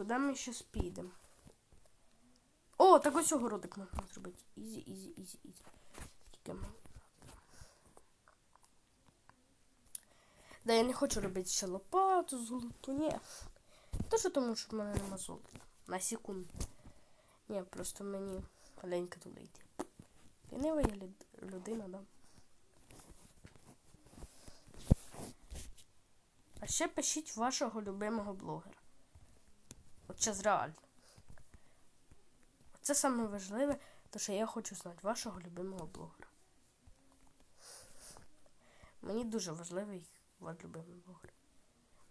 Куди ми зараз підемо? О, так ось огородик можна зробити. Ізі, ізі, ізі, ізі. Тільки ми. Да, я не хочу робити ще лопату, золоту, ні. То тому, що в мене нема золота. На секунду. Ні, просто мені маленько туди йти. Лінива я людина, да. А ще пишіть вашого любимого блогера. Час реально. Це саме важливе, то що я хочу знати вашого любимого блогера. Мені дуже важливий ваш любимий блогер.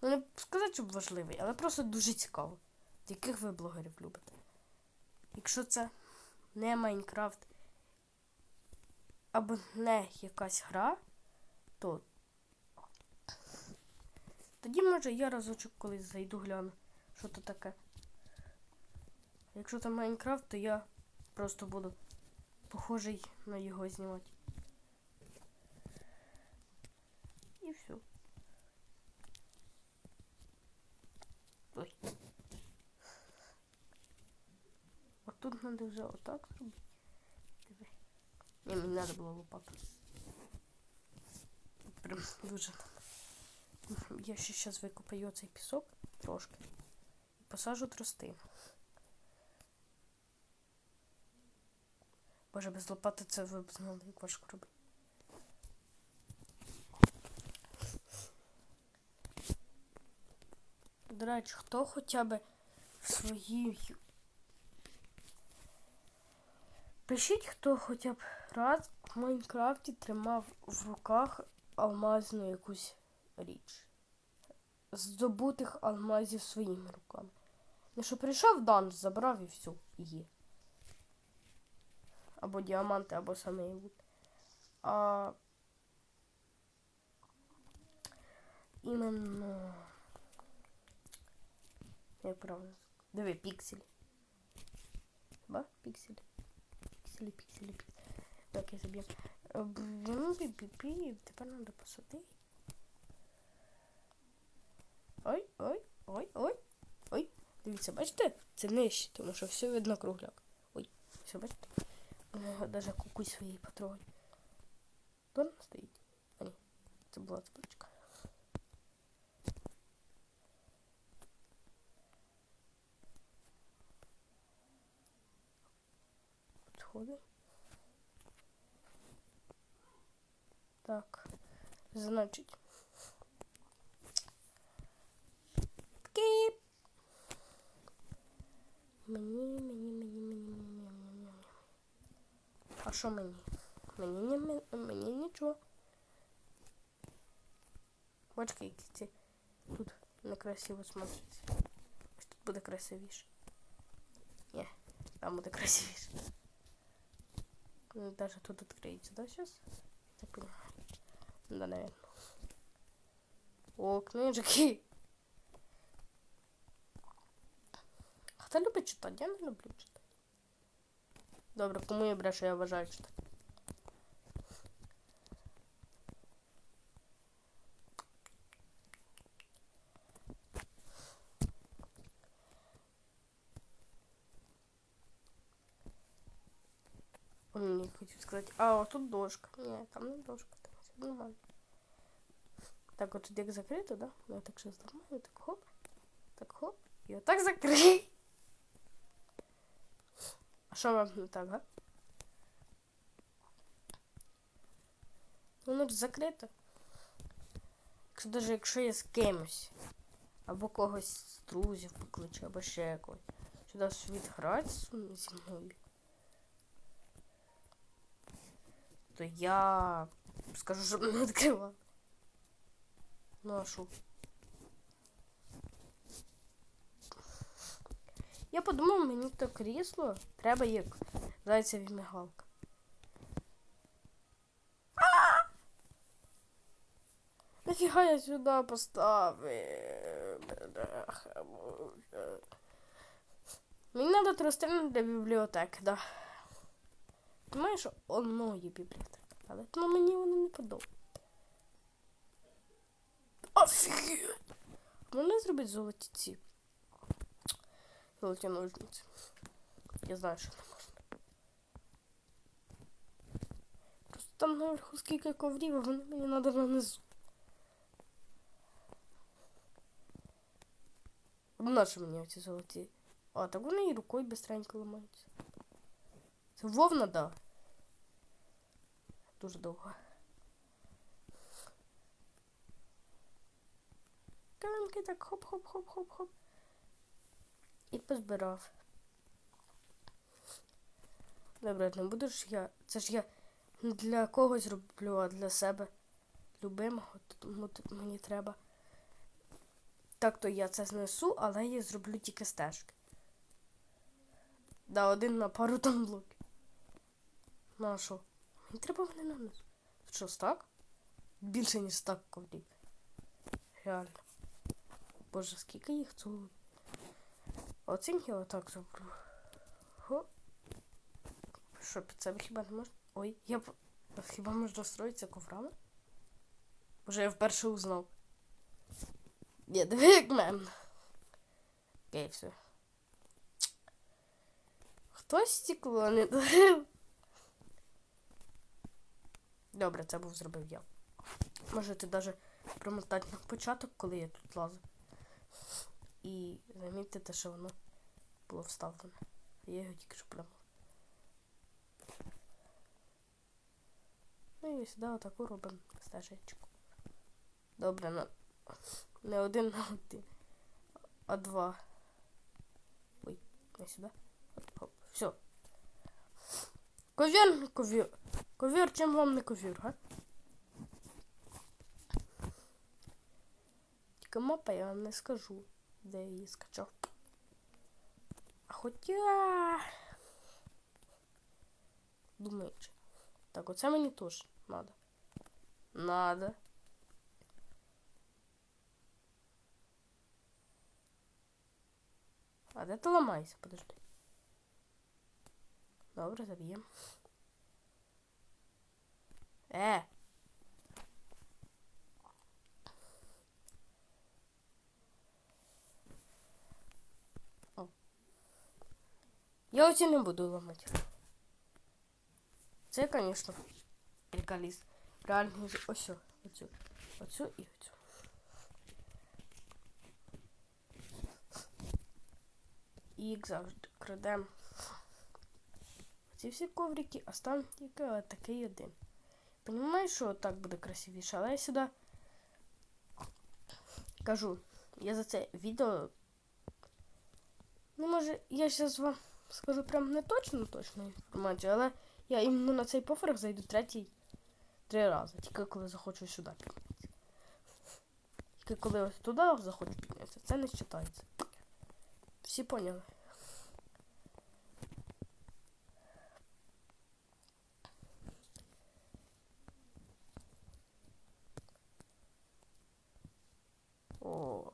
Ну, не сказати, щоб важливий, але просто дуже цікаво, яких ви блогерів любите. Якщо це не Майнкрафт або не якась гра, то тоді, може, я разочок колись зайду гляну, що то таке. Якщо це Майнкрафт, то я просто буду похожий на його знімати. І все. Ой. А тут надо вже отак зробити. Ні, мені треба було лопату. Прям дуже. Я ще зараз викопаю цей пісок трошки. І посажу тростину. Боже, без лопати це ви б знали, як важко робити. До речі, хто хоча б в своїй. Пишіть, хто хоча б раз в Майнкрафті тримав в руках алмазну якусь річ. Здобутих алмазів своїми руками. Ну що прийшов данж, забрав і і є. Або діаманти, або саме лут. А іменно. Як правильно? Диви, пікселі. Ба? Пікселі. Пікселі, пікселі, пікселі. Так, я заб'ю. Ну, пі-пі-пі, тепер треба посадити. Ой, ой, ой, ой, ой. Дивіться, бачите? Це нижче, тому що все видно кругляк. Ой, все бачите? Е, Даже кукуй своїй потрогай. Дон стоїть. А ні, це була цепочка. Підходи. Так, значить. Кіп. Мені, мені, мені, мені, мені, мені, мені. А що мені? Мені, не, мені, нічого. Бачки, які ці тут некрасиво смотряться. Ось тут буде красивіше. Ні, там буде красивіше. Даже тут откроется, да, сейчас? Я понимаю. Да, наверное. О, книжки. Хто любить читати? Я не люблю читати. Добре, кому я брешу, я вважаю читати. Ні, хотів сказати. А, от тут дошка. Ні, там не дошка, там все нормально. Так, от тут як закрито, да? Я так щось зламаю, так хоп, так хоп. І отак закрий. А що вам не так, га? Воно ж закрито. Якщо даже якщо я з кимось, або когось з друзів покличу, або ще якось. Сюди відграти зі мною. то я скажу, щоб не відкривав. Ну а що? Я подумав, мені то крісло треба як зайцеві мигалка. Нафіга я сюди поставив? Мені треба тростини для бібліотеки, да. Ти маєш одної бібліотеки, але ну, мені воно не подобається. Офігеть! Можна зробити золоті ці Золоті ножниці. Я знаю, що не можна. Просто там наверху скільки коврів, а вони мені треба нанизу. Нащо мені золоті? А, так вони і рукою бистренько ламаються. Це вовна, да. Дуже довго. Каменки так хоп-хоп-хоп-хоп-хоп. І позбирав. Добре, не буду ж я. Це ж я для когось роблю, а для себе любимого. Тому мені треба. Так то я це знесу, але я зроблю тільки стежки. Да, один на пару там блоків. Ну а що? Мені треба вони на низ. Що, стак? Більше, ніж стак коврів. Реально. Боже, скільки їх тут? Я отак зроблю. Го. Що, під себе хіба не можна? Ой, я хіба можна строїтися коврами? Боже, я вперше узнав. Ні, диви як мем. Окей, все. Хтось стекло не дарив. Добре, це був зробив я. Можете навіть промотати на початок, коли я тут лазив. І замітите, що воно було вставлене. Я його тільки що прямо. Ну і сюди отаку робимо стежечку. Добре, на... не один на один, а два. Ой, не сюди. Хоп, все. Ковір, ковір. Ковір, чим вам не ковір, га? Тільки мапа я вам не скажу, де я її скачав. Хоча... Думаю, чи. Так, оце мені теж надо. Надо. А де ти ламайся, подожди. Добре, заб'ємо. Е. Я оці не буду ламати. Це, звісно, приколіст. Реально ось оцю. Оцю і оцю. І як завжди крадемо ці всі коврики, а стан тільки такий один. Понімаєш, що так буде красивіше, але я сюди кажу, я за це відео. Ну, може, я зараз вам скажу прям не точно точну інформацію, але я іменно на цей поверх зайду третій три рази, тільки коли захочу сюди піднятися. Тільки коли ось туди захочу піднятися, це не вважається. Всі поняли? О,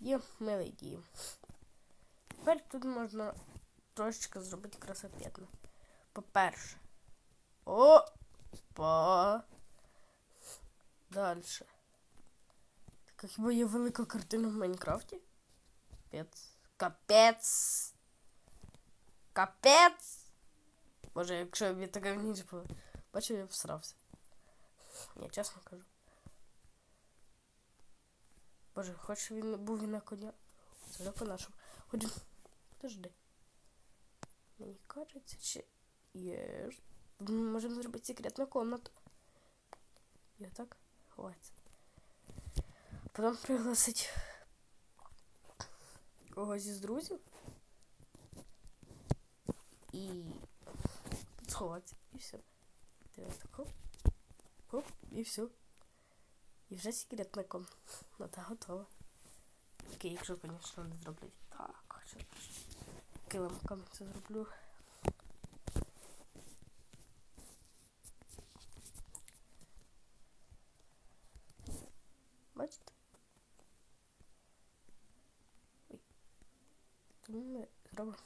є милий дім. Тепер тут можна трошечки зробити красопетно. По-перше. Опа. Дальше. Така хіба є велика картина в Майнкрафті? Капець. Капець. Капець. Боже, якщо б я така ніч була. Бачив, я всрався. Я чесно кажу. Боже, хоч він був і на коня. Це не по-нашому. Хоч... Подожди. Мені кажеться, чи є. Можемо зробити секретну комнату. І отак ховається. Потім пригласить когось із друзів. І сховатися. І все. Так, хоп. Хоп, і все. І вже секретна комната готова. Окей, якщо, звісно, не зроблять. Так, що килимками це зроблю. Бачите? Ой. Тому ми зробимо.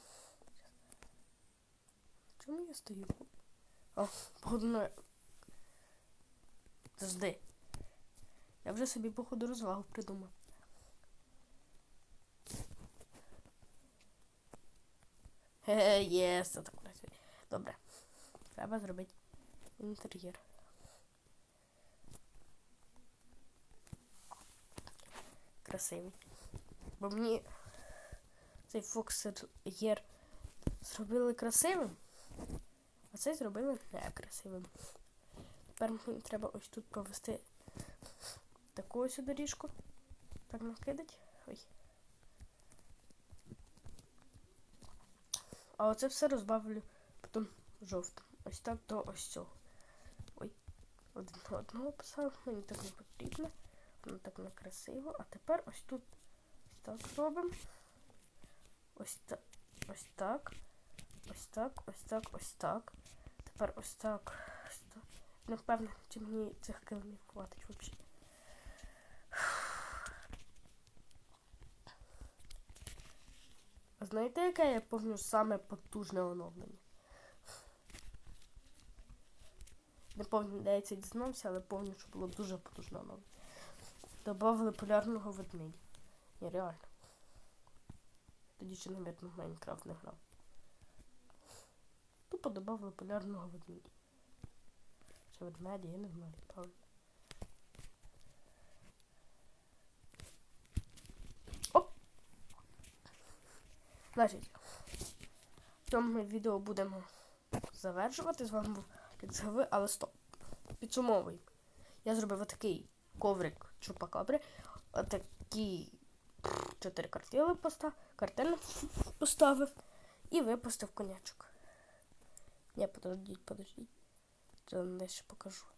Чому я стою? О, походу. Завжди. Я вже собі, походу, розвагу придумав. Єс, це так працює. Добре. Треба зробити інтер'єр. Красивий. Бо мені цей фокстер'єр зробили красивим, а цей зробили некрасивим. Тепер мені треба ось тут провести таку ось доріжку. Так накидать. Ой. А оце все розбавлю потім жовтим. Ось так до ось цього. Ой, один до одного писав, мені так не потрібно. Воно так не красиво. А тепер ось тут ось так робимо. Ось так. Ось так. Ось так, ось так, ось так. Тепер ось так. Ось так. Впевнений, чи мені цих килимів хватить взагалі. Знаєте, яке я пам'ятаю саме потужне оновлення? Не пам'ятаю, де я це дізнався, але пам'ятаю, що було дуже потужне оновлення. Добавили полярного ведмедя. Ні, реально. Тоді ще, навіть, в Майнкрафт не грав. Тупо добавили полярного ведмедя. Чи ведмедя, я не знаю, правильно. Оп! Значить, в цьому відео будемо завершувати. З вами був Ліксгави, але стоп. Підсумовуємо. Я зробив отакий коврик чупакабри. Отакі чотири картини постав, картини поставив і випустив конячок. Ні, подождіть, подождіть. Вам дещо покажу.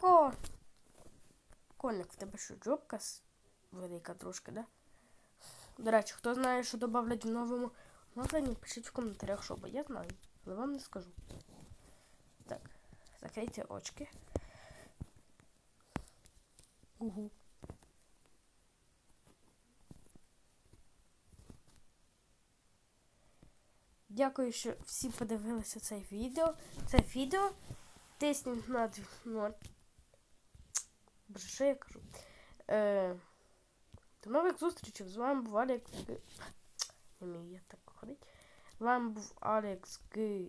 Тако. Коник, в тебе що, джобка велика трошки, да? До речі, хто знає, що додавлять в новому оновленні, пишіть в коментарях, що, бо я знаю, але вам не скажу. Так, закрийте очки. Угу. Дякую, що всі подивилися це відео. Це відео. Тисніть на дзвінок. Боже, що я кажу? Е, до нових зустрічей. З вами був Алекс Г. Не вмію я так ходити. З вами був Алекс Г.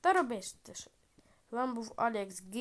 Та робиш ти що? З вами був Алекс Г.